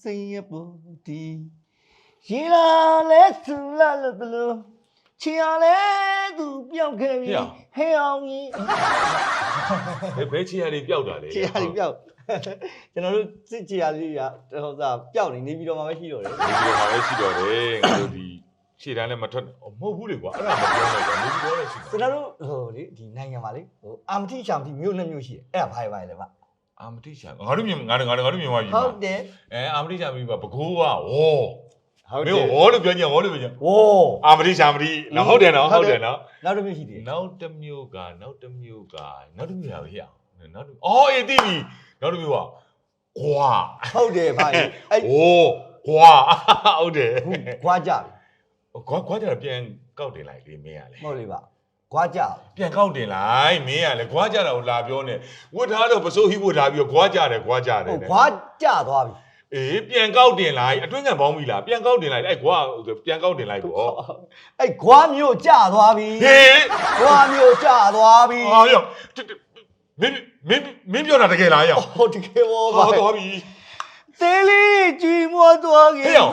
စိတ်ရပေါ်ဒီရေလာလဲဆူလာလို့တလို့ချီရလဲသူပြောက်ခဲ့ပြီဟေ့ဟဲ့အောင်ကြီးဘယ်ဘယ်ချီရလေးပျောက်တာလေချီရလေးပြောက်ကျွန်တော်တို့စစ်ချီရလေးကဟိုစားပြောက်နေနေပြီးတော့မှမရှိတော့တယ်ဒီလိုမှာပဲရှိတော့တယ်ငါတို့ဒီခြေတန်းလည်းမထွက်အော်မဟုတ်ဘူးလေကွာအဲ့ဒါမပြောနဲ့ကွာနေပြီးတော့လည်းရှိကျွန်တော်တို့ဟိုလေဒီနိုင်ငံမှာလေဟိုအာမတိချာမတိမြို့နှစ်မြို့ရှိတယ်အဲ့ဒါဘာလဲဘာလဲဗျ အာမတိချာငါတို့မြင်ငါတို့ငါတို့ငါတို့မြင်ပါပြီဟုတ်တယ်အဲအာမတိချာပြီပါဘကိုးကဝေါ်ဟုတ်တမင်းယ်ဝေါ်လို့ပြောကြဝေါ်လို့ပြောကြဝိုးအာမတိချာမတိနော်ဟုတ်တယ်နော်ဟုတ်တယ်နော်နောက်တစ်မြို့ရှိတယ်နောက်တစ်မျိုးကနောက်တစ်မျိုးကနောက်တစ်မျိုးရဟေ့နောက်တစ်အော်အေးတိပြီနောက်တစ်မျိုးကကွာဟုတ်တယ်ဗျအဲ့โอ้ကွာဟုတ်တယ်ဟုတ်ခွာကြပြီကွာကွာကြတော့ပြန်ကောက်တင်လိုက်လေမင်းကလေမဟုတ်လေဗျ ခွာကြပြီပြန်ကောက်တင်လိုက်မင်းကလေကွာကြတာကိုလာပြောနေဝတ်ထားတော့ပစိုးဟိဝတ်ထားပြီးတော့ကွာကြတယ်ကွာကြတယ်ဟုတ်ခွာကြသွားပြီအေးပြန်ကောက်တင်လိုက်အတွင်းကပေါင်းပြီလားပြန်ကောက်တင်လိုက်အဲ့ကွာပြန်ကောက်တင်လိုက်ပေါ့အဲ့ခွာမျိုးကြသွားပြီဟေးခွာမျိုးကြသွားပြီဟာရောမင်းမင်းမင်းပြောတာတကယ်လားရောဟုတ်တကယ်ဘောဟာဗျသွားပြီ သေးလေးကြွေမောသွားခဲ့ဟေးရော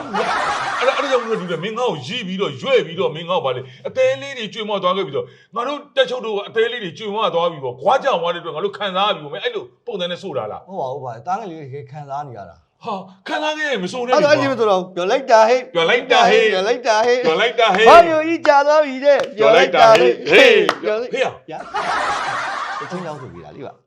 အဲ့ဒါအဲ့ဒါကြောင့်မလို့ဒီလိုမင်းငါ့ကိုရီးပြီးတော့ရွဲ့ပြီးတော့မင်းငါ့ကိုဗာလေအသေးလေးတွေကျွေမောသွားခဲ့ပြီးတော့ငါတို့တက်ချုပ်တို့ကအသေးလေးတွေကျွေမောသွားပြီးတော့ခွာကြွားတဲ့အတွက်ငါတို့ခံစားပြီးပေါ့မင်းအဲ့လိုပုံစံနဲ့ဆိုတာလားဟုတ်ပါဘူးဗျတားငယ်လေးတွေခံစားနေရတာဟာခံစားခဲ့ရင်မစိုးနဲ့အဲ့တော့အဲ့ဒီမဆိုတော့ပြောလိုက်တာဟဲ့ပြောလိုက်တာဟေးပြောလိုက်တာဟဲ့ပြောလိုက်တာဟေးဘာမျိုးကြီးကြသွားပြီတဲ့ပြောလိုက်တာဟေးဟေးပြောလိုက်ဟေးရရအချင်းရောက်ဆိုပြီလားလေပါ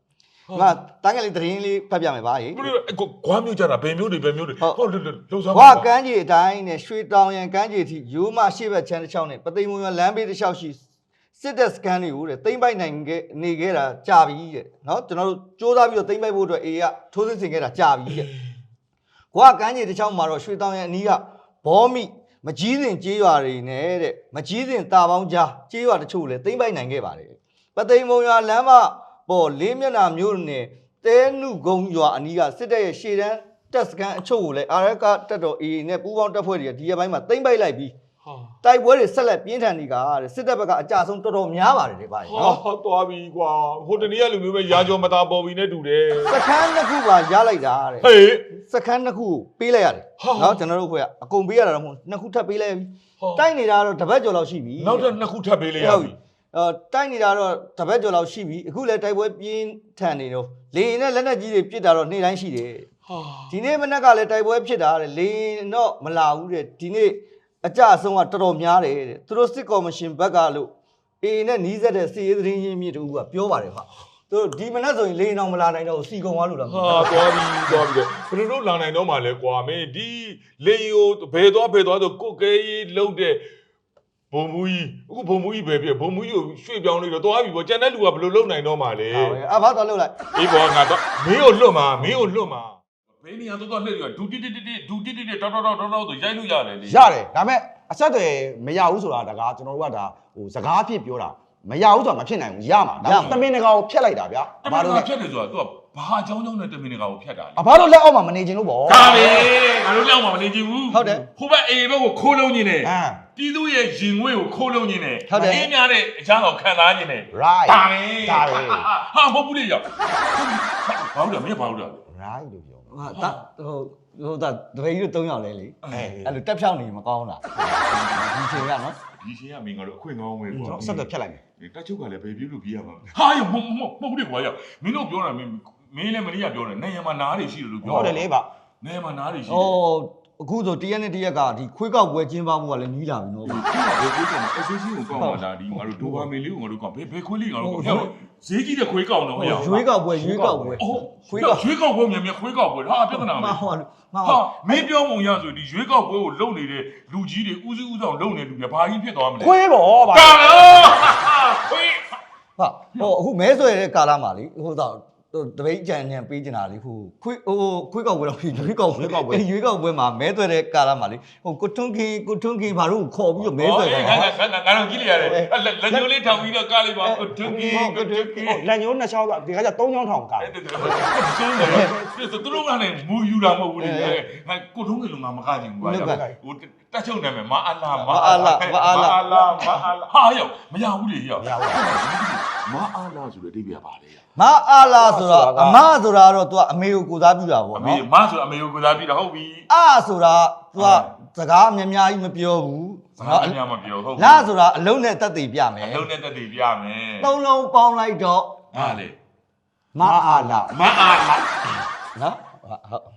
ငါတားငယ်လေးတရင်လေးဖတ်ပြမယ်ဗျာဟေ့ဘယ်လိုလဲကိုကွာမျိုးကြတာဘယ်မျိုးတွေဘယ်မျိုးတွေဟုတ်ဟုတ်လှုပ်လှုပ်ဆောင်ဘွားကန်းကြီးအတိုင်းနဲ့ရွှေတောင်ရန်ကန်းကြီးအထိရိုးမရှေ့ဘက်ချမ်းတစ်ချောင်းနဲ့ပသိမ်မွန်ရလမ်းဘေးတစ်လျှောက်ရှိစစ်တပ်စကန်တွေကိုတဲ့တိမ့်ပိုက်နိုင်ခဲ့နေခဲ့တာကြာပြီတဲ့နော်ကျွန်တော်တို့စူးစမ်းပြီးတော့တိမ့်ပိုက်ဖို့အတွက်အေးကထိုးစစ်ဆင်ခဲ့တာကြာပြီတဲ့ဘွားကန်းကြီးတစ်ချောင်းမှာတော့ရွှေတောင်ရန်အနီးကဘောမိမကြီးစဉ်ကြေးရွာတွေနဲ့တဲ့မကြီးစဉ်တာပေါင်းကြားကြေးရွာတချို့လည်းတိမ့်ပိုက်နိုင်ခဲ့ပါတယ်ပသိမ်မွန်ရလမ်းမ ပေါ်လေးမျက်နှာမျိုးနဲ့တဲနုကုန်းရွာအနီးကစစ်တပ်ရဲ့ရှေ့တန်းတက်စကန်အချို့ကိုလည်းအာရကတက်တော် AA နဲ့ပူးပေါင်းတပ်ဖွဲ့တွေကဒီရက်ပိုင်းမှာတိမ့်ပိုက်လိုက်ပြီးဟာတိုက်ပွဲတွေဆက်လက်ပြင်းထန်နေတာတဲ့စစ်တပ်ဘက်ကအကြဆုံးတော်တော်များပါတယ်လေဗျာဟာနော်ဟောသွားပြီကွာဟိုတနေ့ကလူမျိုးပဲရာကျော်မသားပေါ်ပြီနဲ့တူတယ်စခန်းတစ်ခုပါရလိုက်တာတဲ့ဟေးစခန်းတစ်ခုကိုပေးလိုက်ရတယ်ဟာနော်ကျွန်တော်တို့ခွဲကအကုန်ပေးရတာတော့မဟုတ်နှစ်ခုထပ်ပေးလိုက်ပြီဟောတိုက်နေတာတော့တပတ်ကျော်လောက်ရှိပြီနောက်ထပ်နှစ်ခုထပ်ပေးလိုက်ရပြီ အော်တိုက်နေတာတော့တပတ်ကျော်လောက်ရှိပြီအခုလည်းတိုက်ပွဲပြင်းထန်နေတော့လေရင်နဲ့လက်နက်ကြီးတွေပစ်တာတော့နေ့တိုင်းရှိတယ်ဟာဒီနေ့မနက်ကလည်းတိုက်ပွဲဖြစ်တာတဲ့လေရင်တော့မလာဘူးတဲ့ဒီနေ့အကြအဆုံးကတော်တော်များတယ်တဲ့သူတို့စစ်ကော်မရှင်ဘက်ကလို့အေးနဲ့နီးစက်တဲ့စီရေးသတင်းရင်းမြစ်တူကပြောပါတယ်ခါသူတို့ဒီမနက်ဆိုရင်လေရင်တော့မလာနိုင်တော့ဘူးစီကုံသွားလို့လားမသိဟာဘူးသွားပြီသွားပြီဘယ်လိုလုပ်လာနိုင်တော့မှလဲကွာမင်းဒီလေယိုဘယ်သွားဘယ်သွားဆိုကိုကဲကြီးလုံးတဲ့ ဘုံမူကြီးအခုဘုံမူကြီးပဲပြဘုံမူကြီးကိုရွှေ့ပြောင်းနေတော့သွားပြီပေါ့ကျန်တဲ့လူကဘယ်လိုလုပ်နိုင်တော့မှလဲဟုတ်ပဲအဘာတော့လုပ်လိုက်အေးဘောငါတော့မင်းကိုလွတ်မှာမင်းကိုလွတ်မှာဘယ်နေရာတော့တော့လှည့်ရဒူတီတီတီဒူတီတီတော်တော်တော်တော်ဆိုရိုက်လို့ရတယ်လေရတယ်ဒါပေမဲ့အဆက်တွေမရဘူးဆိုတာဒါကကျွန်တော်တို့ကဒါဟိုစကားအဖြစ်ပြောတာမရဘူးဆိုတာမဖြစ်နိုင်ဘူးရမှာဒါတမင်တကာကိုဖျက်လိုက်တာဗျာတမဘာန်လို့တော်လဲဖြတ်တယ်ဆိုတာ तू ကဘာအကြောင်းကြောင့်နဲ့တမင်တကာကိုဖြတ်တာလဲအဘာလို့လက်အောက်မှာမနေချင်လို့ပေါ့ဒါပဲငါတို့လောက်မှမနေကြဘူးဟုတ်တယ်ဟိုဘက်အေဘက်ကိုခိုးလုံးနေတယ်ဟမ် ပြည်သူရဲ့ရင်ငွေကိုခိုးလုံးနေတယ်ဟုတ်တယ်အင်းများတဲ့အချမ်းတော်ခံစားနေတယ် right ဒါပဲဒါပဲ ဟာမဟုတ်ဘူးလေရောက်ဘာလို့လဲမင်းဘာလို့လဲ right လို့ပြောဟာတာဟိုဟိုတာတပည့်ကြီးတို့၃ယောက်လဲလေအဲအဲ့လိုတက်ဖြောင်းနေမကောင်းလားဒီချိန်ကနော်ဒီရှင်ကမင်းကတော့အခွင့်ကောင်းပဲကျွန်ကွာတော်ဆက်သွယ်ဖျက်လိုက်မယ်တက်ချုပ်ကလည်းဘယ်ပြေးလို့ပြေးရမှာဟာရမဟုတ်မဟုတ်မဟုတ်ဘူးလေကွာရောက်မင်းတို့ပြောတာမင်းမင်းလည်းမင်းရပြောတယ်နေရမှာနားတွေရှိတယ်လို့ပြောဟုတ်တယ်လေဗျနေရမှာနားတွေရှိဩတယ် အခုဆိုတရက်နဲ့တရက်ကဒီခွေးကောက်ပွဲကျင်းပမှုကလည်းနီးလာပြီနော်ဘယ်ခွေးကောင်အဆေးကြီးကိုကောက်မှာလားဒီငါတို့ဒိုဘာမီလေးကိုငါတို့ကောက်ဘယ်ဘယ်ခွေးလေးငါတို့ကောက်ဟဲ့ဈေးကြီးတဲ့ခွေးကောင်တော့ဟဲ့ရွေးကောက်ပွဲရွေးကောက်ပွဲအော်ခွေးခွေးကောကောက်က်ရွေးကောက်ပွဲမြန်မြန်ခွေးကောက်ပွဲဟာပြဿနာမပဲဟုတ်ဘူးမဟုတ်ဟာမင်းပြောပုံရဆိုဒီရွေးကောက်ပွဲကိုလုံနေတဲ့လူကြီးတွေဦးစီးဦးဆောင်လုံနေလူတွေဘာကြီးဖြစ်သွားမလဲခွေးပေါ့ဗျကာလောခွေးဟာဟိုအခုမဲဆွဲတဲ့ကာလမှာလေဟိုတော့ တပိတ်ကြံညံပေးချင်တာလေဟိုခွေးဟိုခွေးကောက်ပွဲတော့ရွေးကောက်ပွဲအဲ့ရွေးကောက်ပွဲမှာမဲဆွဲတဲ့ကာလမှာလေဟိုကိုထွန်းကင်းကိုထွန်းကင်းဘာလို့ခေါ်ပြီးတော့မဲဆွဲငါတာငါငါငါတော့ကြည့်လိုက်ရတယ်လက်ညိုးလေးထောင်ပြီးတော့ကားလိုက်ပါဒုက္ခိဒုက္ခိလက်ညိုးနှစ်ချောင်းကဒီကကြ3ချောင်းထောင်ကအဲ့ဒါဆိုတယ်သူတို့ကလည်းမူယူတာမဟုတ်ဘူးလေငါကိုထုံးကလေးငါမကားချင်ဘူးကွာဟိုတက်ချုံနေမယ်မအလာမအလာမအလာဟာယောမရဘူးလေယောမရဘူးမအားလားဆိုတဲ့အဓိပ္ပာယ်ပါလေ မမအားလာဆိုတော့အမဆိုတာတော့ तू အမေကိုကိုစားပြုတာပေါ့အမေနော်မဆိုအမေကိုကစားပြီးတော့ဟုတ်ပြီအာဆိုတာ तू ကစကားအများများကြီးမပြောဘူးစကားအများမပြောဟုတ်ပြီလာဆိုတာအလုံးနဲ့တက်တည်ပြမယ်အလုံးနဲ့တက်တည်ပြမယ်သုံးလုံးပေါင်းလိုက်တော့ဟာလေမအားလာမအားလားနော်ဟုတ်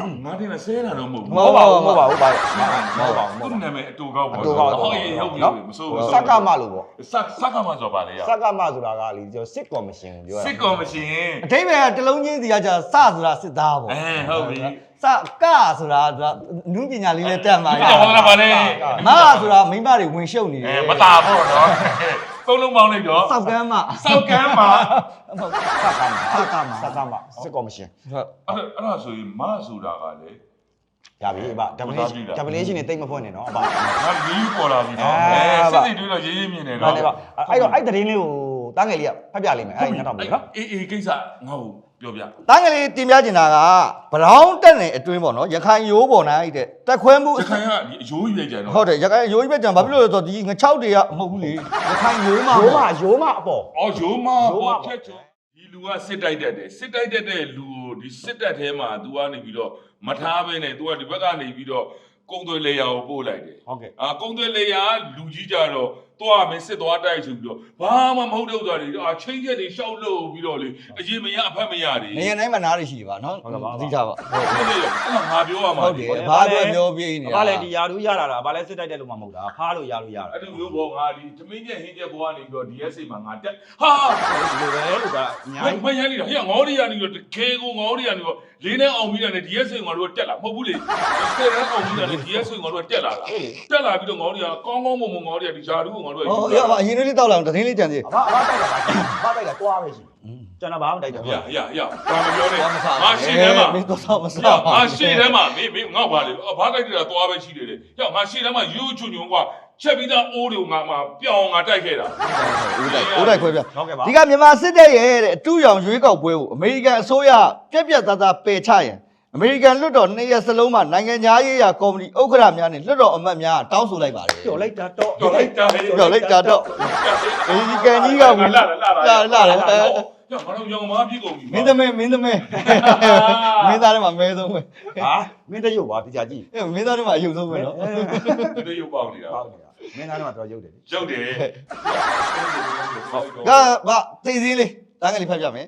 ဟုတ်ငါတင်ဆဲတာတော့မဟုတ်မဘူးဟုတ်ပါဘူးမဟုတ်ပါဘူးပါမမဟုဟုတ်တ်ပါပါဘူးဘူးသူ့နာမည်အတူကောက်ပါအတူကောက်ဟုတ်ရေဟုတ်ပြီမဆိုးဘူးစက်ကမလို့ပေါ့စက်စက်ကမဆိုပါလေရစက်ကမဆိုတာကလေကျွန်တော်စစ်ကော်မရှင်ကိုပြောတာစစ်ကော်မရှင်အထိပ္ပယ်ကတစ်လုံးချင်းစီကကြာစဆိုတာစစ်သားပေါ့အဲဟုတ်ပြီစကဆိုတာကနုပညာလေးနဲ့တက်မှာဟုတ်ပါလားပါလေမဆိုတာမိမတွေဝင်ရှုပ်နေတအဲယ်မတာဖို့နော် သုံးလုံးပေါင်းလိုက်တော့စောက်ကမ်းမစောက်ကမ်းမှာစက်ကမစက်ကမ်းမစက်ကမစစ်ကော်မရှင်ဟုတ်အဲ့အဲ့ဒါဆိုရင်မဆိုတာကလေရပြီအဘ definition definition နေတိတ်မဖွင့်နဲ့နော်အဘငါရေးပေါ်လာပြီနော်အဲအဲပါစစ်စစ်တွေးတော့ရေးရေးမြင်တယ်ဟုတ်နော်တယ်ပါအဲ့တော့အဲ့သတင်းလေးကိုတားငယ်လေးကဖတ်ပြလိမ့်မယ်အဲ့ညတော့ပြီနော်အေးအေးကိစ္စငါ့ကို ပြောပြတန်းကလေးတင်ပြချင်တာကဗရောင်းတက်နေအတွင်းပေါ့နော်ရခိုင်ရိုးပေါ်နိုင်တဲ့တက်ခွဲမှုရခိုင်ကဒီအယိုးကြီးပဲကြံတော့ဟုတ်တယ်ရခိုင်ရိုးကြီးပဲကြံဘာဖြစ်လို့လဲဆိုတော့ဒီငချောက်တွေကမဟုတ်ဘူးလေရခိုင်ရိုးမှာရိုးမရိုးမအပေါ်အော်ယိုးမယိုးမပေါ်ဖြတ်ချောဒီလူကစစ်တိုက်တတ်တယ်စစ်တိုက်တတ်တဲ့လူကိုဒီစစ်တပ်ထဲမှာ तू ကနေပြီးတော့မထားဘဲနဲ့ तू ကဒီဘက်ကနေပြီးတော့ကုန်းသွေးလေယာကိုပို့လိုက်တယ်ဟုတ်ကဲ့အာကုန်းသွေးလေယာလူကြီးကြတော့ သွားမယ်စစ်သွားတိုက်ဆိုပြီးတော့ဘာမှမဟုတ်တဲ့ဥစ္စာတွေအာချင်းချက်တွေရှောက်လို့ပြီးတော့လေအရင်မရအဖက်မရတွေနေရာတိုင်းမှာနားရရှိပါနော်သိကြပါဟုတ်တယ်အဲ့ဒါငါပြောရမှာဟုတ်တယ်ဘာအတွက်ပြောပြနေဘာလဲဒီယာရူးရတာလားဘာလဲစစ်တိုက်တဲ့လူမှမဟုတ်တာဖားလို့ရလို့ရတာအဲ့လိုမျိုးပေါ့ငါဒီသမင်းချက်ဟင်းချက်ဘောကနေပြီးတော့ DSA မှာငါတက်ဟာလိုပဲလို့ကအများကြီးမရနေတာဟဲ့ငေါရီကနေပြီးတော့ခဲကိုငေါရီကနေပြီးတော့လေးနဲ့အောင်ပြီးတာနဲ့ DSA ငါတို့ကတက်လာမဟုတ်ဘူးလေဆယ်နဲ့အောင်ပြီးတာနဲ့ DSA ငါတို့ကတက်လာတာတက်လာပြီးတော့ငေါရီကကောင်းကောင်းမွန်မွန်ငေါရီကဒီဂျာရူးကိုငါတို့ကဟောရပါအရင်လေးတောက်လာအောင်သတင်းလေးကြံသေးအဘအဘတိုက်တာဘာတိုက်တာတွားပဲရှိကျွန်တော်ဘာမှတိုက်တာရရရဘာမပြောနဲ့ဘာမစားငါရှေ့ထဲမှာမင်းတော့မငါစားငါရှေ့ထဲမှာမင်းမင်းငေါ့ပါလေဘာတိုက်တာသွားပဲရှိတယ်လေဟဲ့ငါရှေ့ထဲမှာယူချွညွန်ကွာချက်ပြီးသားအိုးတွေကိုငါမှပြောင်းငါတိုက်ခဲ့တာဦးတိုက်ဦးတိုက်ခွဲပြဟုတ်ကဲ့ပါဒီကမြန်မာစစ်တပ်ရဲ့တဲ့အတူရောင်ရွေးကောက်ပွဲကိုအမေရိကန်အစိုးရပြက်ပြက်သားသားပယ်ချရင် အမေရိကန်လွှတ်တော်နှစ်ရက်စလုံးမှာနိုင်ငံသားရေးရာကော်မတီဥက္ကဋ္ဌများနဲ့လွှတ်တော်အမတ်များတောင်းဆိုလိုက်ပါတယ်ပြောလိုက်တာတော့ပြောလိုက်တာဟဲ့ပြောလိုက်တာတော့အမေရိကန်ကြီးကဝင်လာလာလာလာလာတယ်ညငါတို့ရောင်မပြည့်ကုန်ပြီမင်းသမီးမင်းသမီးမင်းသားထဲမှာမဲဆုံးပဲဟာမင်းတရုပ်ပါတရားကြည့်အဲမင်းသားထဲမှာအယုံဆုံးပဲနော်ဒီရုပ်ပေါက်နေတာဟုတ်တယ်မင်းသားတော့တော့ရုပ်တယ်ရုပ်တယ်ကဘာသိစင်းလေးတန်းကလေးဖတ်ပြမယ်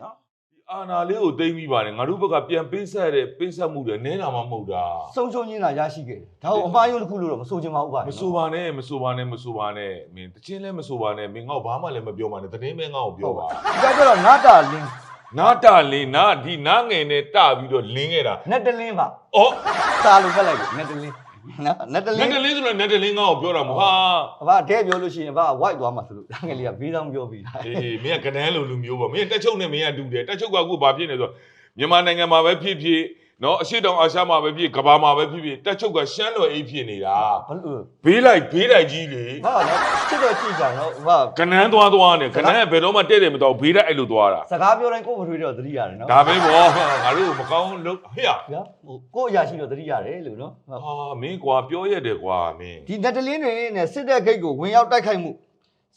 အာနာလေးကိုသိမ့်ပြီးပါတယ်ငါတို့ဘက်ကပြန်ပေးဆက်တဲ့ပေးဆက်မှုတွေနဲတာမှမဟုတ်တာဆုံးရှုံးခြင်းသာရရှိခဲ့တယ်ဒါကိုအမှားယုံတစ်ခုလို့တော့မဆိုချင်ပါဘူးပါမဆိုပါနဲ့မဆိုပါနဲ့မဆိုပါနဲ့မင်းတချင်းလည်းမဆိုပါနဲ့မင်းငါ့ဘာမှလည်းမပြောပါနဲ့တတင်းမဲငါ့ကိုပြောပါဒီကကျတော့နာတာလင်းနာတလင်းနာဒီနာငယ်နဲ့တပြီးတော့လင်းခဲ့တာနက်တလင်းပါအော်စာလို့ဖတ်လိုက်တယ်နက်တလင်း နော်နက်တလနင်းက်တလင်းဆိုတော့နက်တလင်းငါ့ကိုပြောတာမဟုတ်ဟာအဘဒဲပြောလို့ရှိရင်အဘ white သွားမှာဆိုလို့တန်းကလေးကဘေးဆောင်ပြောပြီးတာအေးမင်းကကနန်းလိုလူမျိုးပေါ့မင်းတက်ချုပ်နဲ့မင်းကတူတယ်တက်ချုပ်ကအခုဘာဖြစ်နေဆိုတော့မြန်မာနိုင်ငံမှာပဲဖြစ်ဖြစ် နော်အရှိတောင်အာရှမှာပဲဖြစ်ကဘာမှာပဲဖြစ်ဖြစ်တက်ချုပ်ကရှမ်းတော်အိတ်ဖြစ်နေတာဘာလို့ဘေးလိုက်ဘေးလိုက်ကြီးလေဘာလဲချစ်တော့ချစ်ကြတော့ဘာကနန်းသွားသွားနဲ့ကနန်းကဘယ်တော့မှတဲ့တယ်မတော့ဘေးလိုက်အဲ့လိုသွားတာစကားပြောတိုင်းကိုယ်မထွေးတော့သတိရတယ်နော်ဒါပဲပေါ့ငါတို့မကောင်းလို့ဟေ့ရဗျာဟိုကိုယ်အရာရှိတော့သတိရတယ်လို့နော်ဟာမင်းကွာပြောရတယ်ကွာမင်းဒီနက်တလင်းတွေနဲ့စစ်တဲ့ဂိတ်ကိုဝင်ရောက်တိုက်ခိုက်မှု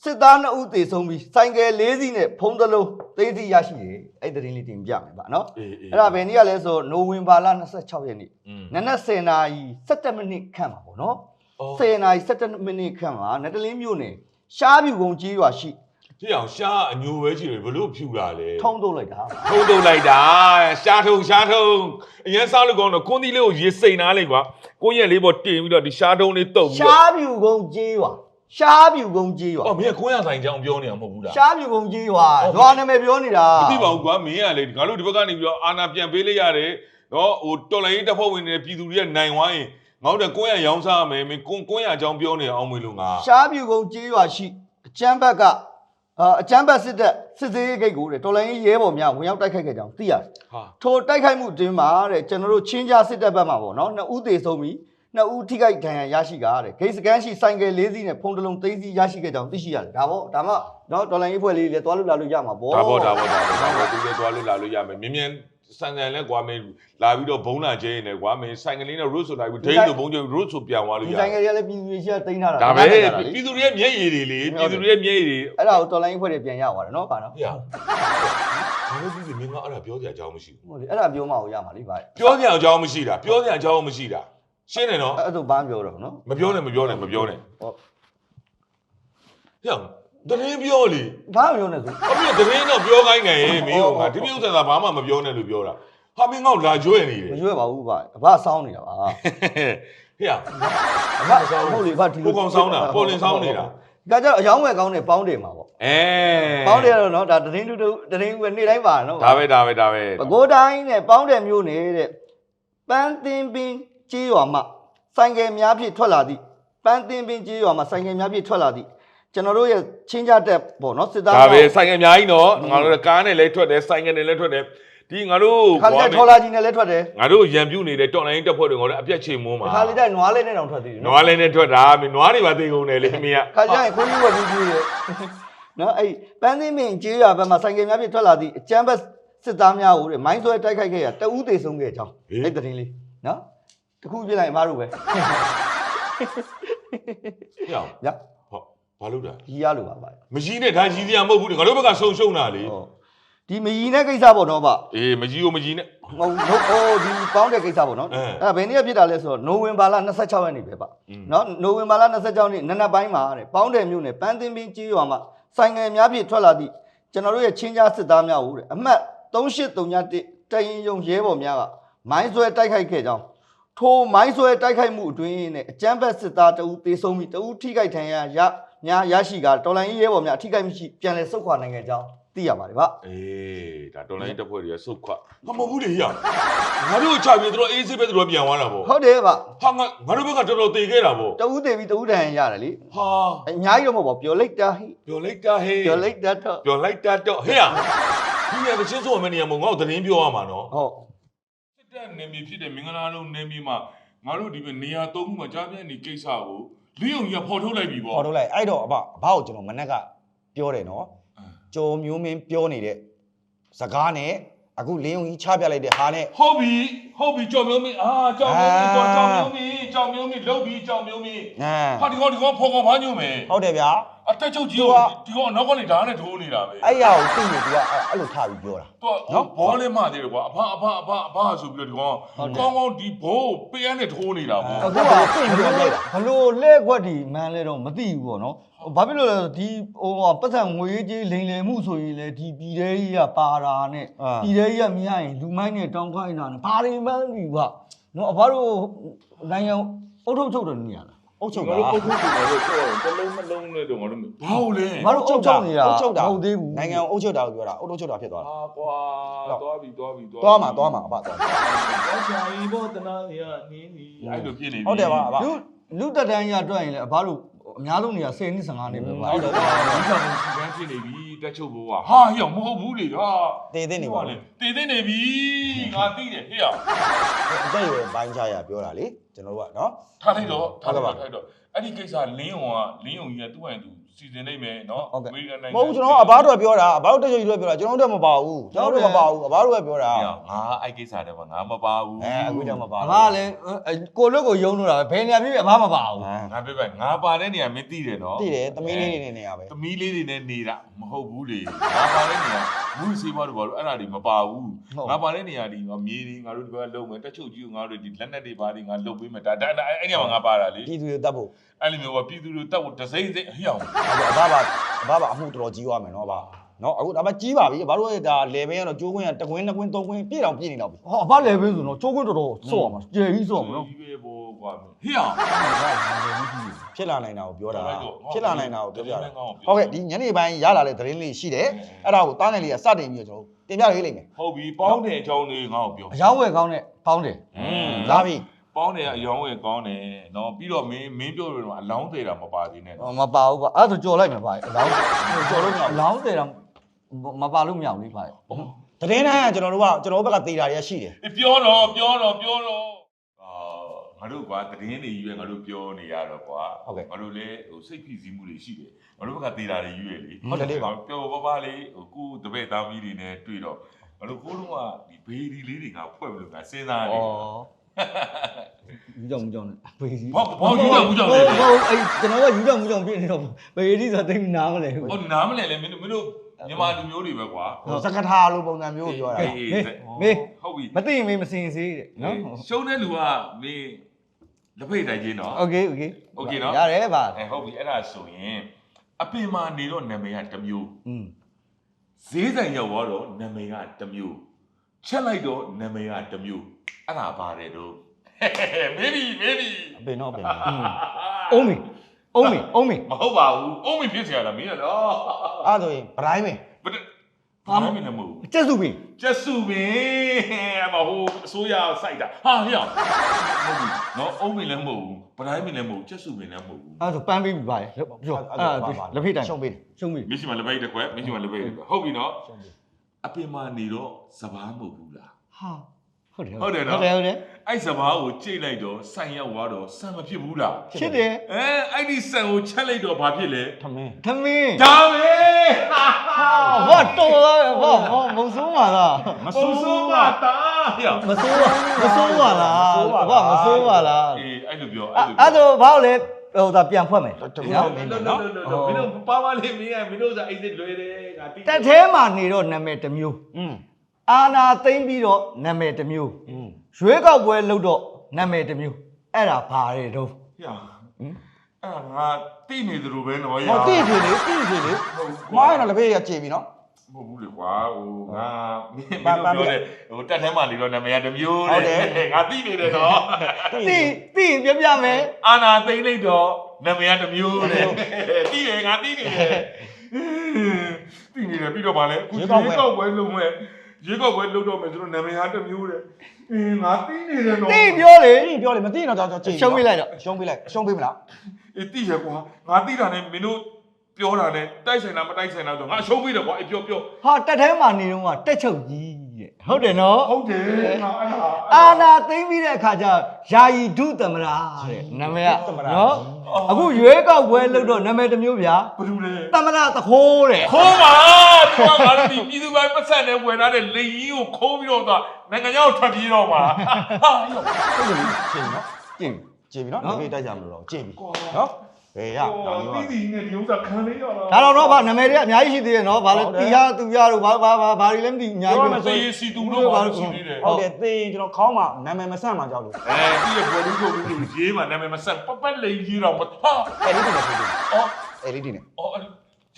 စစ်သား2ဦးသေဆုံးပြီးစိုင်ကယ်၄စီးနဲ့ဖုံးသလုံးသိသိရရှိတယ်အဲ့ဒီသတင်းလေးတင်ပြမယ်ဗျနော်အေးအေးအဲ့ဒါဘယ်နေ့ကလဲဆိုနိုဝင်ဘာလ26ရက်နေ့อืมနနက်10နာရီ17မိနစ်ခန့်ပါဗောနော်အော်10နာရီ17မိနစ်ခန့်မှာနက်တလင်းမြို့နယ်ရှားပြူကုန်းကြီးရွာရှိကြည့်အောင်ရှားအညိုပဲရှိတယ်ဘလို့ဖြူတာလဲထုံးထုတ်လိုက်တာထုံးတုံလိုက်တာရှားထုံရှားထုံအရင်စားလို့ကောင်းတော့ကွန်ဒီလေးကိုရေစိန်သားလိုက်ကွာကိုယ့်ရဲ့လေးပေါ်တင်ပြီးတော့ဒီရှားထုံလေးတုပ်ပြီးရှာတော့းပြူကုန်းကြီးရွာ ရှားပြူကုန်းကြီးရွာအော်မင်းကကိုယ့်ရဆိုင်ကြောင်ပြောနေတာမဟုတ်ဘူးလားရှားပြူကုန်းကြီးရွာရွာနာမည်ပြောနေတာမသိပါဘူးကွာမင်းကလေငါတို့ဒီဘက်ကနေပြီးတော့အာနာပြန်ပေးလိုက်ရတယ်နော်ဟိုတော်လိုင်းတပ်ဖွဲ့ဝင်တွေပြည်သူတွေကနိုင်ဝိုင်းငါတို့ကကိုယ့်ရရောင်းစားရမယ်မင်းကိုကိုယ့်ရအကြောင်းပြောနေအောင်မလို့ငါရှားပြူကုန်းကြီးရွာရှိအကျမ်းဘက်ကအာအကျမ်းဘက်စစ်တပ်စစ်သေးဂိတ်ကိုတဲ့တော်လိုင်းရဲဘော်များဝင်ရောက်တိုက်ခိုက်ခဲ့ကြောင်းသိရတယ်ဟာထိုတိုက်ခိုက်မှုအတွင်းမှာတဲ့ကျွန်တော်တို့ချင်းကြားစစ်တပ်ဘက်မှာပေါ့နော်နှစ်ဦးသေဆုံးပြီး နှစ်ဦးထိခိုက်ဒဏ်ရာရရှိကြတဲ့ဂိတ်စကန်ရှိဆိုင်ကယ်၄စီးနဲ့ဖုံးတလုံးသိန်းစီရရှိခဲ့ကြောင်းသိရှိရတယ်ဒါပေါ့ဒါမှနော်ဒေါ်လာရေးဖွဲ့လေးလည်းသွားလို့လာလို့ရမှာပေါ့ဒါပေါ့ဒါပေါ့ဒါပေါ့ဒါပေါ့သူလည်းသွားလို့လာလို့ရမယ်မြင်မြင်ဆန်ဆန်လဲကွာမင်းလာပြီးတော့ဘုံလာကျင်းနေကွာမင်းဆိုင်ကလေးနဲ့ road ဆိုလိုက်ပြီးဒိန်းလိုဘုံကျ road ဆိုပြန်သွားလို့ဒီရဆိုင်ကယ်တွေကလည်းပြည်သူတွေရှိကတင်ထားတာဒါပဲတင်ထားတာလေပြည်သူတွေရဲ့မျက်ရည်တွေလေပြည်သူတွေရဲ့မျက်ရည်တွေအဲ့ဒါကိုဒေါ်လာရေးဖွဲ့တွေပြန်ရသွားတယ်နော်ခါနော်ဟေ့ဘာလို့ဒီမင်းကအဲ့ဒါပြောစရာအကြောင်းမရှိဟုတ်လေအဲ့ဒါပြောမှကိုရမှာလေဗျာဘူးပြောစရာအကြောင်းမရှိတာပြောစရာအကြောင်းမရှိတာ ရှင်းတယ်နော်အဲ့ဒါဘာပြောတော့နော်မပြောနဲ့မပြောနဲ့မပြောနဲ့ဟုတ်ဟဲ့တရင်ပြောလေဘာပြောနေဆိုအမေတရင်တော့ပြောခိုင်းနေမင်းကငါဒီမျိုးဆက်တာဘာမှမပြောနဲ့လို့ပြောတာဟာမင်းငေါ့လာကျွဲနေတယ်မရွေးပါဘူးဗျာဘာဆောင်းနေတာပါဟဲ့ဘာဟုတ်လေဘာဒီကိုကောင်ဆောင်းတာပေါ်လင်ဆောင်းနေတာဒါကြတော့အယောင်းဝယ်ကောင်းတဲ့ပေါင်းတယ်မှာပေါ့အဲပေါင်းတယ်ကတော့နော်ဒါတရင်တူတူတရင်ကနေ့တိုင်းပါနော်ဒါပဲဒါပဲဒါပဲပဲကိုးတိုင်းနဲ့ပေါင်းတယ်မျိုးနေတဲ့ပန်းတင်ပင် ကြေးရွာမှာဆိုင်ကယ်များဖြင့်ထွက်လာသည့်ပန်းတင်ပင်ကြေးရွာမှာဆိုင်ကယ်များဖြင့်ထွက်လာသည့်ကျွန်တော်တို့ရဲ့ချင်းကြတက်ပေါ့နော်စစ်သားဒါပဲဆိုင်ကအများကြီးနော်ငါတို့ကားနဲ့လည်းထွက်တယ်ဆိုင်ကနဲ့လည်းထွက်တယ်ဒီငါတို့ခါလေးထော်လာကြီးနဲ့လည်းထွက်တယ်ငါတို့ရံပြူနေတဲ့တော်လိုင်းတက်ဖွဲ့တွေငါတို့အပြက်ချိန်မုန်းမှာခါလေးတိုင်းနွားလေးနဲ့တောင်ထွက်သေးတယ်နွားလည်းနဲ့ထွက်တာမင်းနွားတွေပါသိကုန်တယ်လေမင်းကခါကျရင်ခွင့်ပြုဝယ်ပြီးပြီးရဲ့နော်အဲ့ပန်းသိမင်းကြေးရွာဘက်မှာဆိုင်ကယ်များဖြင့်ထွက်လာသည့်အကျန်းဘက်စစ်သားများကိုတဲ့မိုင်းဆွဲတိုက်ခိုက်ခဲ့ရတအူးသေးဆုံးခဲ့ကြောင်းအဲ့တရင်လေးနော် တခုပြလိုက်အမားတို့ပဲဟေ့အောင်ညဟောဘာလို့လဲကြီးရလို့ပါဗျာမကြီးနဲ့ဒါကြီးစရာမဟုတ်ဘူးလေငါတို့ဘက်ကဆုံရှုံတာလေဟုတ်ဒီမကြီးတဲ့ကိစ္စပေါ့နော်ဗျအေးမကြီးကိုမကြီးနဲ့ မဟုတ်ဘူးဟိုဒီပေါင်းတဲ့ကိစ္စပေါ့နော်အဲအဲ့ဒါဘယ်နေ့ဖြစ်တာလဲဆိုတော့နိုဝင်ဘာလ26ရက်နေ့ပဲဗျอืม နော်နိုဝင်ဘာလ26ရက်နေ့နံနက်ပိုင်းမှာတဲ့ပေါင်းတယ်မြို့နယ်ပန်းသင်းပင်ကြီးရွာမှာဆိုင်ငယ်များဖြင့်ထွက်လာသည့်ကျွန်တော်တို့ရဲ့ချင်းကြားစစ်သားများကိုတဲ့အမှတ်3831တရင်ယုံရဲဘော်များကမိုင်းဆွဲတိုက်ခိုက်ခဲ့ကြောင်း ထိုမိုင်းဆွဲတိုက်ခိုက်မှုအတွင်းနဲ့အကြမ်းဖက်စစ်သားတဦးသေဆုံးပြီးတဦးထိခိုက်ဒဏ်ရာရများရရှိကတော်လိုင်းရဲဘော်များအထိခိုက်မရှိပြန်လည်ဆုတ်ခွာနိုင်ခဲ့ကြောင်းသိရပါတယ်ဗျအေးဒါတော်လိုင်းတက်ဖွဲ့တွေကစုတ်ခွတ်မမဟုတ်ဘူးလေဟေ့အောင်ငါတို့ချပြီးတို့အေးစစ်ပဲတို့ပြန်သွားတာပေါ့ဟုတ်တယ်ဗျဟာငါငါတို့ဘက်ကတော်တော်တည်ခဲ့တာပေါ့တဦးသေးပြီးတဦးဒဏ်ရာရတယ်လေဟာအများကြီးတော့မဟုတ်ပါဘူးပျော်လိုက်တာဟိပြောလိုက်တာဟေးပျော်လိုက်တာတော့ပြောလိုက်တာတော့ဟေ့အောင်ဒီနေရာတစ်ချင်းစုံမနေရမို့ငါ့ကိုသတင်းပြောရမှာနော်ဟုတ်စစ် တပ်နေမီဖြစ်တဲ့မင်္ဂလာလုံးနေမီမှာငါတို့ဒီနေရာသုံးခုမှာကြားပြနေကိစ္စကိုလင်းုံကြီးကဖော်ထုတ်လိုက်ပြီပေါ့ ပေါ်ထုတ်လိုက်အဲ့တော့အဘအဘကိုကျွန်တော်မနက်ကပြောတယ်နော်ကျော်မျိုးမင်းပြောနေတဲ့စကားနဲ့အခုလင်းုံကြီးချပြလိုက်တဲ့ဟာနဲ့ ဟုတ်ပြီဟုတ်ပြီကြောင်မျိုးမင်းအာကြောင်မျိုးမင်းကြောင်ကြောင်မျိုးမင်းကြောင်မျိုးမင်းလုတ်ပြီကြောင်မျိုးမင်းအဲဟာဒီကောင်ဒီကောင်ဖော်ကောင်ဘာညို့မယ်ဟုတ်တယ်ဗျာ အတက်ချုပ်ကြီးကိုဒီကောင်နောက်ကနေဓာတ်နဲ့ထိုးနေတာပဲအဲ့ရကိုသိနေသူကအဲ့အဲ့လိုထားပြီးပြောတာသူကဘောလေးမှသေးတယ်ကွာအဖအဖအဖအဖဆိုပြီးတော့ဒီကောင်ကောင်းကောင်းဒီဘိုးပေးရနဲ့ထိုးနေတာပေါ့အခုကပြင်ပြီးတော့လိုက်တာဘလို့လဲခွက်ဒီမန်းလဲတော့မသိဘူးပေါ့နော်ဘာဖြစ်လို့လဲဆိုဒီဟိုပတ်စံငွေကြီးလိန်လယ်မှုဆိုရင်လေဒီပြည်သေးကြီးကပါတာနဲ့ပြည်သေးကြီးကမရရင်လူမိုင်းနဲ့တောင်းခိုင်းတာနဲ့ဘာတွေမှန်းပြီကွာနော်အဘတို့နိုင်ငံအုတ်ထုတ်ချုပ်တယ်နေရလား အုတ်ချုပ်ငါတာတို့ပုတ်ထုတ်တယ်လို့ပြောတယ်တစ်လုံးနှလုံးနဲ့တော့ငါတို့ဘာလို့လဲဘာလို့အုတ်ချုပ်နေတာအုတ်ချုပ်တာမဟုတ်သေးဘူးနိုင်ငံကိုအုတ်ချုပ်တာကိုပြောတာအုတ်ချုပ်တာဖြစ်သွားတာအာကွာသွားပြီသွားပြီသွားမှာသွားမှာအဘသွားမှာသွားချာရီဘောတနာရနင်းနီအဲ့လိုဖြစ်နေပြီဟုတ်တယ်ပါအဘလူလူတက်တန်းကြီးကတွက်ရင်လေအဘတို့ အများဆုံးနေရ10နှစ်15နှစ်ပဲပါဟုတ်တယ်ဒီကောင်စီကန်းဖြစ်နေပြီတက်ချုပ်ဘိုးကဟာဟေ့မဟုတ်ဘူးလေဟာတည်သိနေပါလေတည်သိနေပြီငါသိတယ်ဟေ့ရအသက်အရွယ်ပိုင်းခြားရပြောတာလေကျွန်တော်တို့ကနော်ထားလိုက်တော့ထားလိုက်တော့ထားလိုက်တော့အဲ့ဒီကိစ္စလင်းုံကလင်းုံကြီးကသူ့ဟန်သူ စီစဉ်နိုင်မယ်နော်အမေရိကန်နိုင်ငံမဟုတ်ဘူးကျွန်တော်ကအဘတို့ကပြောတာအဘတို့တက်ချုပ်ကြီးတို့ပြောတာကျွန်တော်တို့မပါဘူးကျွန်တော်တို့မပါဘူးအဘတို့ကပြောတာငါအဲ့ကိစ္စတည်းကငါမပါဘူးအဲအခုကျမပါအဘကလည်းကိုလွတ်ကိုယုံလို့တာပဲဘယ်နေရာဖြစ်ဖြစ်အဘမပါဘူးအဲငါပြပြငါပါတဲ့နေရာမင်းသိတယ်နော်သိတယ်သမီးလေးတွေနေနေရပဲသမီးလေးတွေနဲ့နေတာမဟုတ်ဘူးလေငါပါတဲ့နေရာဘူးစီးပွားတို့ဘာလို့အဲ့ဒါတွေမပါဘူးငါပါတဲ့နေရာဒီမြေတွေငါတို့ဒီဘက်ကလုံမယ်တက်ချုပ်ကြီးကိုငါတို့ဒီလက်နက်တွေဘာတွေငါလုံပေးမယ်ဒါဒါအဲ့နေရာမှာငါပါတာလေပြည်သူတွေတတ်ဖို့အဲ့လိုမျိုးကပြည်သူတွေတက်ဖို့ဒစိမ့်စိမ့်ဟိအောင်အဘဘာအဘဘာအမှုတော်တော်ကြီးသွားမယ်နော်အဘနော်အခုဒါမှကြီးပါပြီအဘတို့ရဲ့ဒါလေဘင်းကတော့ကျိုးခွင်းကတကွင်းနှစ်ကွင်းသုံးကွင်းပြည့်တော့ပြည့်နေတော့ပြီဟောအဘလည်းပဲဆိုတော့ချိုးခွင်းတော်တော်စော့ရမှာကျယ်ကြီးစော့မှာနော်ဒီပဲဘောကွာဟိအောင်ဖြစ်လာနိုင်တာကိုပြောတာဟုတ်ကဲ့ဖြစ်လာနိုင်တာကိုပြောပြတာဟုတ်ကဲ့ဟုတ်ကဲ့ဒီညနေပိုင်းရလာတဲ့သတင်းလေးရှိတယ်အဲ့ဒါကိုတားငယ်လေးကစတင်ပြီးတော့ကျွန်တော်တင်ပြရေးလိမ့်မယ်ဟုတ်ပြီပေါင်းတဲ့အကြောင်းလေးငါ့ကိုပြောအယောင်းဝယ်ကောင်းတဲ့ပေါင်းတယ်อืมလာပြီ ပေါင်းတယ်ကအယောင်းဝယ်ကောင်းတယ်နော်ပြီးတော့မင်းမင်းပြောလို့တော့အလောင်းသေးတာမပါသေးနဲ့ဟောမပါဘူးကွာအဲ့ဒါဆိုကြော်လိုက်မှာပါအလောင်းကြော်လို့မရဘူးအလောင်းသေးတာမပါလို့မရဘူးလေပါတရင်တိုင်းကကျွန်တော်တို့ကကျွန်တော်တို့ဘက်ကသေးတာတွေကရှိတယ်ပြောတော့ပြောတော့ပြောတော့ငါတို့ကွာတရင်တွေယူရငါတို့ပြောနေရတော့ကွာငါတို့လည်းဟိုစိတ်ဖိစီးမှုတွေရှိတယ်ငါတို့ဘက်ကသေးတာတွေယူရလေဟုတ်တယ်လေကွာပျော်ပါပါလေးဟိုကိုတပည့်သားမီးတွေနဲ့တွေ့တော့ငါတို့ကိုတော့ကဒီဘေးဒီလေးတွေငါဖွဲ့မလို့ငါစဉ်းစားနေတယ် ကြောင်မူကြောင်နဲ့ဘေးစီ ဘောဘောယူတော့ဘူးကြောင့်လေ ဟုတ်အဲ့ကျွန်တော်ကယူကြောင်မူကြောင်ပြည့်နေတော့ဘေးစီဆိုသိနားမလဲဘူး ဟိုနားမလဲလေမင်းတို့မင်းတို့ မြန်မာလူမျိုးတွေပဲကွာ စကထာလိုပုံစံမျိုးကိုပြောတာ အေး မေး အေး မေး ဟုတ်ပြီ မသိရင်မေးမစင်စေးတဲ့နော် ရှုံးတဲ့လူကမင်းလက်ဖိတ်တိုင်ချင်းနော် โอเคโอเค โอเคနော် ရတယ်ပါ အဲဟုတ်ပြီအဲ့ဒါဆိုရင်အပင်မာနေတော့နာမည်ကတစ်မျိုး อืม ဈေးဆိုင်ရောက်သွားတော့နာမည်ကတစ်မျိုးချက်လိုက်တော့နာမည်ကတစ်မျိုး အဲ့ဒါပါတယ်တို့မေဘီမေဘီအပင်တော့အပင်အုံးမီအုံးမီအုံးမီမဟုတ်ပါဘူးအုံးမီဖြစ်စရာလားမင်းရောအဲ့ဆိုရင်ဗတိုင်းမင်းဘာမှမနေမဟုတ်ဘူးကျက်စုပင်ကျက်စုပင်အမဟိုအစိုးရစိုက်တာဟာဟျောဟုတ်ပြီနော်အုံးမီလည်းမဟုတ်ဘူးပတိုင်းမီလည်းမဟုတ်ဘူးကျက်စုပင်လည်းမဟုတ်ဘူးအဲ့ဆိုပန်းပေးပြီပါလေပြောအဲ့လက်ဖိတ်တိုင်းရှုံးပေးရှုံးပေးမရှိမှလက်ဖိတ်တကွယ်မရှိမှလက်ဖိတ်တကွယ်ဟုတ်ပြီနော်အပင်မှာနေတော့စပားမဟုတ်ဘူးလားဟာ ဟုတ်တယ်ဟုတ်တယ်နော်ဟုတ်တယ်ဟုတ်တယ်အဲ့စပားကိုကြိတ်လိုက်တော့ဆိုင်ရောက်သွားတော့ဆန်မဖြစ်ဘူးလားဖြစ်တယ်အဲအဲ့ဒီဆန်ကိုချက်လိုက်တော့ဘာဖြစ်လဲထမင်းသမင်းဒါပဲဘာတော်လာဘာဘာမဆိုးပါလားမဆူဆိုးဆူဆိုးပါပါတာဟျောမဆိုးပါမဆိုးပါလားဘာမဆိုးပါလားအေးအဲ့လိုပြောအဲ့လိုအဲ့ဒါဘာလဲဟိုဒါပြန်ဖွက်မယ်တမနော်င်းမမင်းင်းတို့နော်တို့တို့မင်းတို့ပါပါလေးမင်းကမင်းတို့ဆိုအဲ့ဒီလွယ်တယ်ငါတိတက်ထဲမှာနေတော့နာမည်တစ်မျိုးอืม အာနာသိမ့်ပြီးတော့နာမည်တစ်မျိုးอืมရွေးကောက်ပွဲလုပ်တော့နာမည်တစ်မျိုးအဲ့ဒါဘာတွေတော့ဟျောအဲ့ဒါငါတိနေသလိုပဲနော်ဟောတိစီလေတိစီလေမိုင်းတော့လက်ဖေးရကြည်ပြီနော်မဟုတ်ဘူးလေကွာဟိုငါမင်းမင်းတို့ပြောတယ်ဟိုတက်ထဲမှာနေတော့နာမည်ကတစ်မျိုးဟုတ်တယ်တဲ့ငါတိနေတယ်နော်သိသိရင်ပြပြမယ်အာနာသိမ့်လိုက်တော့နာမည်ကတစ်မျိုးတဲ့တိတယ်ငါတိနေတယ်တိနေတယ်ပြီးတော့ဗာလဲအခုရေကောက်ပွဲလုံးမဲ့ ရေကောက်ပွဲလုံးတော့မယ်ဆိုတော့နာမည်ကတစ်မျိုးတဲ့အင်းငါတိနေတယ်နော်သိပြောလေတိပြောလေမတိတော့တော့ကြည်ရှုံးပေးလိုက်တော့ရှုံးပေးလိုက်ရှုံးပေးမလားအေးတိရကွာငါတိတာနဲ့မင်းတို့ပြောတာနဲ့တိုက်ဆိုင်တာမတိုက်ဆိုင်တာဆိုငါရှုံးပြီးတယ်ကွာအေးပြောပြောဟာတက်ထဲမှာနေတော့ကတက်ချုပ်ကြီး တဲ့ဟုတ်တယ်နော်ဟုတ်တယ်ငါအဲ့ဒါအာနာသိမ့်ပြီးတဲ့အခါကျယာယီဒုသမရာတဲ့နာမည်ကနော်အခုရွေးကောက်ပွဲလုပ်တော့နာမည်တစ်မျိုးဗျာဘယ်လိုလဲသမရသခိုးတဲ့ခိုးပါသူကငါတို့ဒီပြည်သူပိုင်းပတ်စံနဲ့ဝယ်ထားတဲ့လေကြီးကိုခိုးပြီးတော့သွားနိုင်ငံခြားကိုထွက်ပြေးတော့မှာဟာရောဟုတ်တယ်ကြည်နော်ကျင့်ကြည်ပြီနော်နော်လက်ဖေးတိုက်ကြမလို့တော့ကြည်ပြီကွာနော် ဘယ်ရဒါတီးမျိုးတီးနဲ့ဒီဥစ္စာခံလေးရတာဒါတော့တော့ဗာနာမည်တွေကအများကြီးရှိသေးတယ်နော်ဗာလဲတီဟာသူရတို့ဗာဗာဗာဘာတွေလဲမသိအများကြီးပဲသေစီတူလို့ပါလို့ရှိသေးတယ်ဟုတ်တယ်သေရင်ကျွန်တော်ခေါင်းမှာနာမည်မဆန့်မှာကြောက်လို့အဲဒီရဲ့ဘော်လူကိုလူရေးမှာနာမည်မဆက်ပတ်ပတ်လေးရေးတော့မဟာအဲ့ဒီတင်နေပြီအော်အဲ့ဒီတင်နေအော်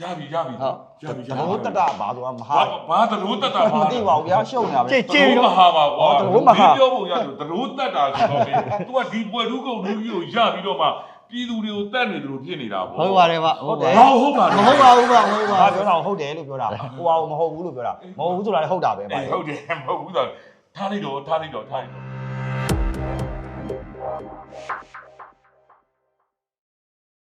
ရပြီရပြီရပြီရတဘောတတဘာဆိုတာမဟာဘာဘာတလို့တက်တာမသိပါဘူးဗျာရှုံနေတာပဲကြည့်ကြကျေည့်မတော့ဟာပါကွာတလို့မဟာပြောဖို့ရတယ်တလို့တက်တာဆိုတော့ तू ကဒီပွဲလူကုန်လူကြီးကိုရပြီးတော့မှ ပြည်သူတွေကိုတတ်နေတယ်လို့ဖြစ်နေတာပေါ့ဟုတ်ပါတယ်ဗျဟုတ်တယ်ဟောဟုတ်ပါမဟုတ်ပါဘူးဗျမဟုတ်ပါဘာဘူးပြောတာဟုတ်တယ်လို့ပြောတာဟိုဟာမဟုတ်ဘူးလို့ပြောတာမဟုတ်ဘူးဆိုတာလည်းဟုတ်တာပဲဗျာဟုတ်တယ်မဟုတ်ဘူးဆိုထားလိုက်တော့ထားလိုက်တော့ထားလိုက်တော့